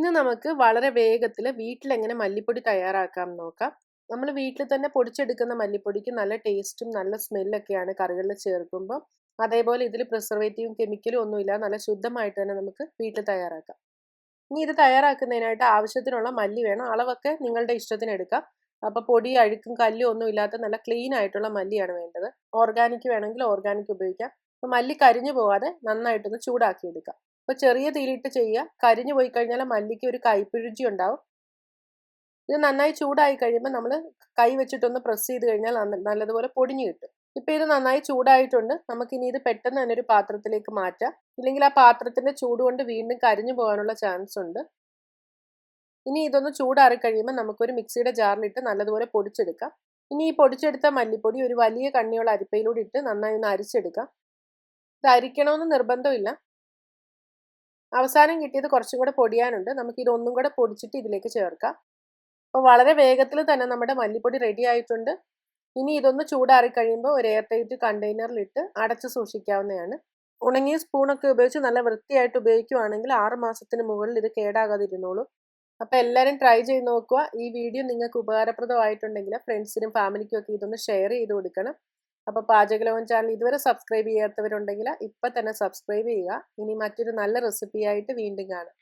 ഇന്ന് നമുക്ക് വളരെ വേഗത്തിൽ വീട്ടിൽ എങ്ങനെ മല്ലിപ്പൊടി തയ്യാറാക്കാം നോക്കാം. നമ്മൾ വീട്ടിൽ തന്നെ പൊടിച്ചെടുക്കുന്ന മല്ലിപ്പൊടിക്ക് നല്ല ടേസ്റ്റും നല്ല സ്മെല്ലൊക്കെയാണ് കറികളിൽ ചേർക്കുമ്പോൾ അതേപോലെ ഇതിൽ പ്രിസർവേറ്റീവും കെമിക്കലും ഒന്നുമില്ല നല്ല ശുദ്ധമായിട്ട് തന്നെ നമുക്ക് വീട്ടിൽ തയ്യാറാക്കാം. ഇനി ഇത് തയ്യാറാക്കുന്നതിനായിട്ട് ആവശ്യത്തിനുള്ള മല്ലി വേണം. അളവൊക്കെ നിങ്ങളുടെ ഇഷ്ടത്തിന് എടുക്കാം. അപ്പോൾ പൊടി അഴുക്കും കല്ലും ഒന്നും ഇല്ലാത്ത നല്ല ക്ലീൻ ആയിട്ടുള്ള മല്ലിയാണ് വേണ്ടത്. ഓർഗാനിക് വേണമെങ്കിൽ ഓർഗാനിക് ഉപയോഗിക്കാം. അപ്പോൾ മല്ലി കരിഞ്ഞു പോവാതെ നന്നായിട്ടൊന്ന് ചൂടാക്കി എടുക്കാം അപ്പോൾ ചെറിയ തീയിലിട്ട് ചെയ്യുക. കരിഞ്ഞു പോയി കഴിഞ്ഞാൽ മല്ലിക്ക് ഒരു കൈപ്പിഴുചി ഉണ്ടാവും. ഇത് നന്നായി ചൂടായി കഴിയുമ്പോൾ നമ്മൾ കൈ വെച്ചിട്ടൊന്ന് പ്രസ് ചെയ്ത് കഴിഞ്ഞാൽ നല്ലതുപോലെ പൊടിഞ്ഞു കിട്ടും. ഇപ്പം ഇത് നന്നായി ചൂടായിട്ടുണ്ട്. നമുക്കിനി ഇത് പെട്ടെന്ന് തന്നെ ഒരു പാത്രത്തിലേക്ക് മാറ്റാം. ഇല്ലെങ്കിൽ ആ പാത്രത്തിന്റെ ചൂട് കൊണ്ട് വീണ്ടും കരിഞ്ഞു പോകാനുള്ള ചാൻസ് ഉണ്ട്. ഇനി ഇതൊന്ന് ചൂടാറി കഴിയുമ്പോൾ നമുക്കൊരു മിക്സിയുടെ ജാറിലിട്ട് നല്ലതുപോലെ പൊടിച്ചെടുക്കാം. ഇനി ഈ പൊടിച്ചെടുത്ത മല്ലിപ്പൊടി ഒരു വലിയ കണ്ണിയുള്ള അരിപ്പയിലൂടെ ഇട്ട് നന്നായി ഒന്ന് അരിച്ചെടുക്കാം. ഇത് അരിക്കണമെന്ന് നിർബന്ധമില്ല. അവസാനം കിട്ടിയത് കുറച്ചും കൂടെ പൊടിയാനുണ്ട്. നമുക്ക് ഇതൊന്നും കൂടെ പൊടിച്ചിട്ട് ഇതിലേക്ക് ചേർക്കാം. അപ്പോൾ വളരെ വേഗത്തിൽ തന്നെ നമ്മുടെ മല്ലിപ്പൊടി റെഡി ആയിട്ടുണ്ട്. ഇനി ഇതൊന്ന് ചൂടാറി കഴിയുമ്പോൾ ഒരു എയർ ടൈറ്റ് കണ്ടെയ്നറിലിട്ട് അടച്ച് സൂക്ഷിക്കാവുന്നതാണ്. ഉണങ്ങിയ സ്പൂണൊക്കെ ഉപയോഗിച്ച് നല്ല വൃത്തിയായിട്ട് ഉപയോഗിക്കുവാണെങ്കിൽ ആറ് മാസത്തിന് മുകളിൽ ഇത് കേടാകാതിരുന്നോളൂ. അപ്പോൾ എല്ലാവരും ട്രൈ ചെയ്ത് നോക്കുക. ഈ വീഡിയോ നിങ്ങൾക്ക് ഉപകാരപ്രദമായിട്ടുണ്ടെങ്കിൽ ഫ്രണ്ട്സിനും ഫാമിലിക്കും ഒക്കെ ഇതൊന്ന് ഷെയർ ചെയ്ത് കൊടുക്കണം. അപ്പോൾ പാചകലോകൻ ചാനൽ ഇതുവരെ സബ്സ്ക്രൈബ് ചെയ്യാത്തവരുണ്ടെങ്കിൽ ഇപ്പം തന്നെ സബ്സ്ക്രൈബ് ചെയ്യുക. ഇനി മറ്റൊരു നല്ല റെസിപ്പിയായിട്ട് വീണ്ടും കാണാം.